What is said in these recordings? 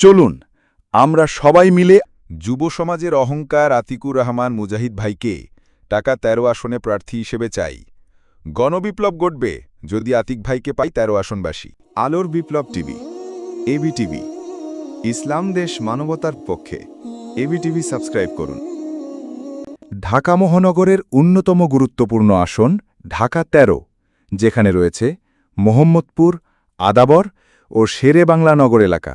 চলুন, আমরা সবাই মিলে যুব সমাজের অহংকার আতিকুর রহমান মুজাহিদ ভাইকে টাকা ১৩ আসনে প্রার্থী হিসেবে চাই। গণবিপ্লব ঘটবে যদি আতিক ভাইকে পাই ১৩ আসনবাসী। Alor Biplob TV AB TV, ইসলাম দেশ মানবতার পক্ষে এবি টিভি সাবস্ক্রাইব করুন। ঢাকা মহানগরের অন্যতম গুরুত্বপূর্ণ আসন ঢাকা ১৩ যেখানে রয়েছে মোহাম্মদপুর, আদাবর ও শেরে বাংলা নগর এলাকা।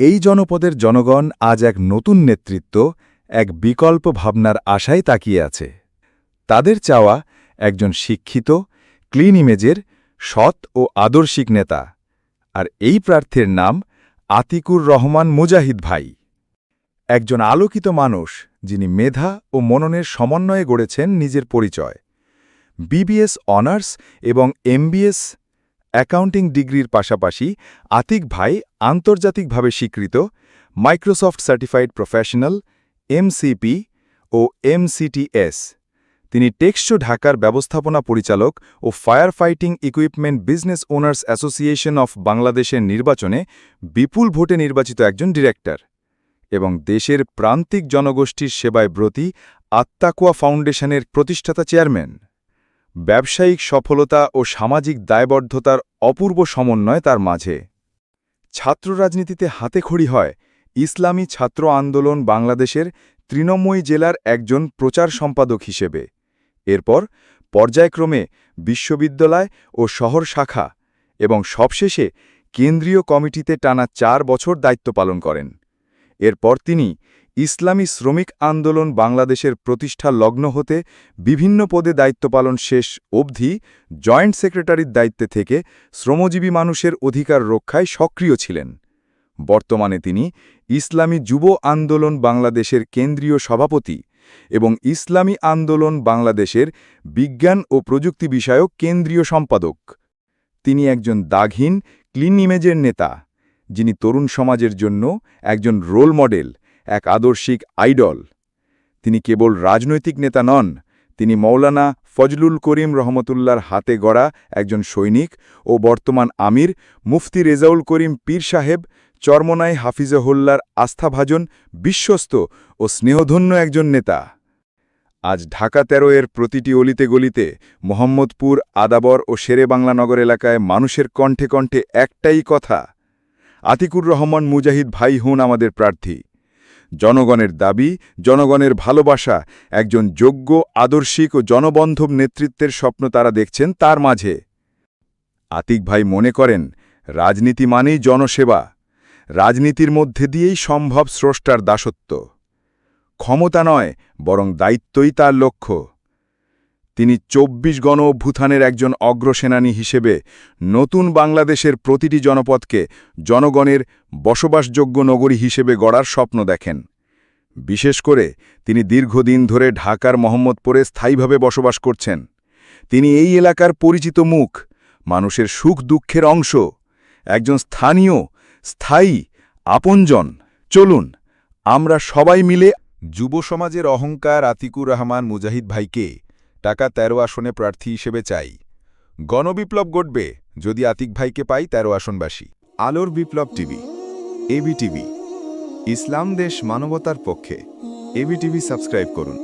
এই জনপদের জনগণ আজ এক নতুন নেতৃত্ব, এক বিকল্প ভাবনার আশায় তাকিয়ে আছে। তাদের চাওয়া একজন শিক্ষিত, ক্লিন ইমেজের, সৎ ও আদর্শিক নেতা। আর এই প্রার্থীর নাম আতিকুর রহমান মুজাহিদ ভাই। একজন আলোকিত মানুষ, যিনি মেধা ও মননের সমন্বয়ে গড়েছেন নিজের পরিচয়। বিবিএস অনার্স এবং এমবিএস অ্যাকাউন্টিং ডিগ্রির পাশাপাশি আতিক ভাই আন্তর্জাতিকভাবে স্বীকৃত মাইক্রোসফট সার্টিফাইড প্রফেশনাল, এমসিপি ও এমসিটিএস। তিনি টেক্সটো ঢাকার ব্যবস্থাপনা পরিচালক ও fire fighting equipment business owners association of বাংলাদেশের নির্বাচনে বিপুল ভোটে নির্বাচিত একজন ডিরেক্টর এবং দেশের প্রান্তিক জনগোষ্ঠীর সেবায় ব্রতী আত্মাকুয়া ফাউন্ডেশনের প্রতিষ্ঠাতা চেয়ারম্যান। ব্যবসায়িক সফলতা ও সামাজিক দায়বদ্ধতার অপূর্ব সমন্বয় তার মাঝে। ছাত্র রাজনীতিতে হাতেখড়ি হয়, ইসলামী ছাত্র আন্দোলন বাংলাদেশের তৃণময়ী জেলার একজন প্রচার সম্পাদক হিসেবে। এরপর পর্যায়ক্রমে বিশ্ববিদ্যালয় ও শহর শাখা এবং সবশেষে কেন্দ্রীয় কমিটিতে টানা চার বছর দায়িত্ব পালন করেন। এরপর তিনি ইসলামী শ্রমিক আন্দোলন বাংলাদেশের প্রতিষ্ঠা লগ্ন হতে বিভিন্ন পদে দায়িত্ব পালন শেষ অবধি জয়েন্ট সেক্রেটারির দায়িত্বে থেকে শ্রমজীবী মানুষের অধিকার রক্ষায় সক্রিয় ছিলেন। বর্তমানে তিনি ইসলামী যুব আন্দোলন বাংলাদেশের কেন্দ্রীয় সভাপতি এবং ইসলামী আন্দোলন বাংলাদেশের বিজ্ঞান ও প্রযুক্তি বিষয়ক কেন্দ্রীয় সম্পাদক। তিনি একজন দাগহীন, ক্লিন ইমেজের নেতা, যিনি তরুণ সমাজের জন্য একজন রোল মডেল এক আদর্শিক আইডল। তিনি কেবল রাজনৈতিক নেতা নন, তিনি মৌলানা ফজলুল করিম রহমতুল্লার হাতে গড়া একজন সৈনিক ও বর্তমান আমির, মুফতি রেজাউল করিম পীর সাহেব, চর্মনাই হাফিজহুল্লার আস্থাভাজন, বিশ্বস্ত ও স্নেহধন্য একজন নেতা। আজ ঢাকা তেরো এর প্রতিটি অলিতে গলিতে মোহাম্মদপুর, আদাবর ও শেরে বাংলা নগর এলাকায় মানুষের কণ্ঠে কণ্ঠে একটাই কথা, আতিকুর রহমান মুজাহিদ ভাই হন আমাদের প্রার্থী। জনগণের দাবি, জনগণের ভালোবাসা, একজন যোগ্য, আদর্শিক ও জনবন্ধব নেতৃত্বের স্বপ্ন তারা দেখছেন তার মাঝে। আতিক ভাই মনে করেন, রাজনীতি মানেই জনসেবা। রাজনীতির মধ্যে দিয়েই সম্ভব স্রষ্টার দাসত্ব। ক্ষমতা নয়, বরং দায়িত্বই তার লক্ষ্য। তিনি চব্বিশ গণ অভ্যুত্থানের একজন অগ্রসেনানী হিসেবে নতুন বাংলাদেশের প্রতিটি জনপদকে জনগণের বসবাসযোগ্য নগরী হিসেবে গড়ার স্বপ্ন দেখেন। বিশেষ করে তিনি দীর্ঘদিন ধরে ঢাকার মোহাম্মদপুরে স্থায়ীভাবে বসবাস করছেন। তিনি এই এলাকার পরিচিত মুখ, মানুষের সুখ দুঃখের অংশ, একজন স্থানীয়, স্থায়ী, আপনজন। চলুন, আমরা সবাই মিলে যুব সমাজের অহংকার আতিকুর রহমান মুজাহিদ ভাইকে টাকা ১৩ আসনে প্রার্থী হিসেবে চাই। গণবিপ্লব ঘটবে যদি আতিক ভাইকে পাই ১৩ আসনবাসী। Alor Biplob TV AB TV ইসলাম দেশ মানবতার পক্ষে এবি টিভি সাবস্ক্রাইব করুন।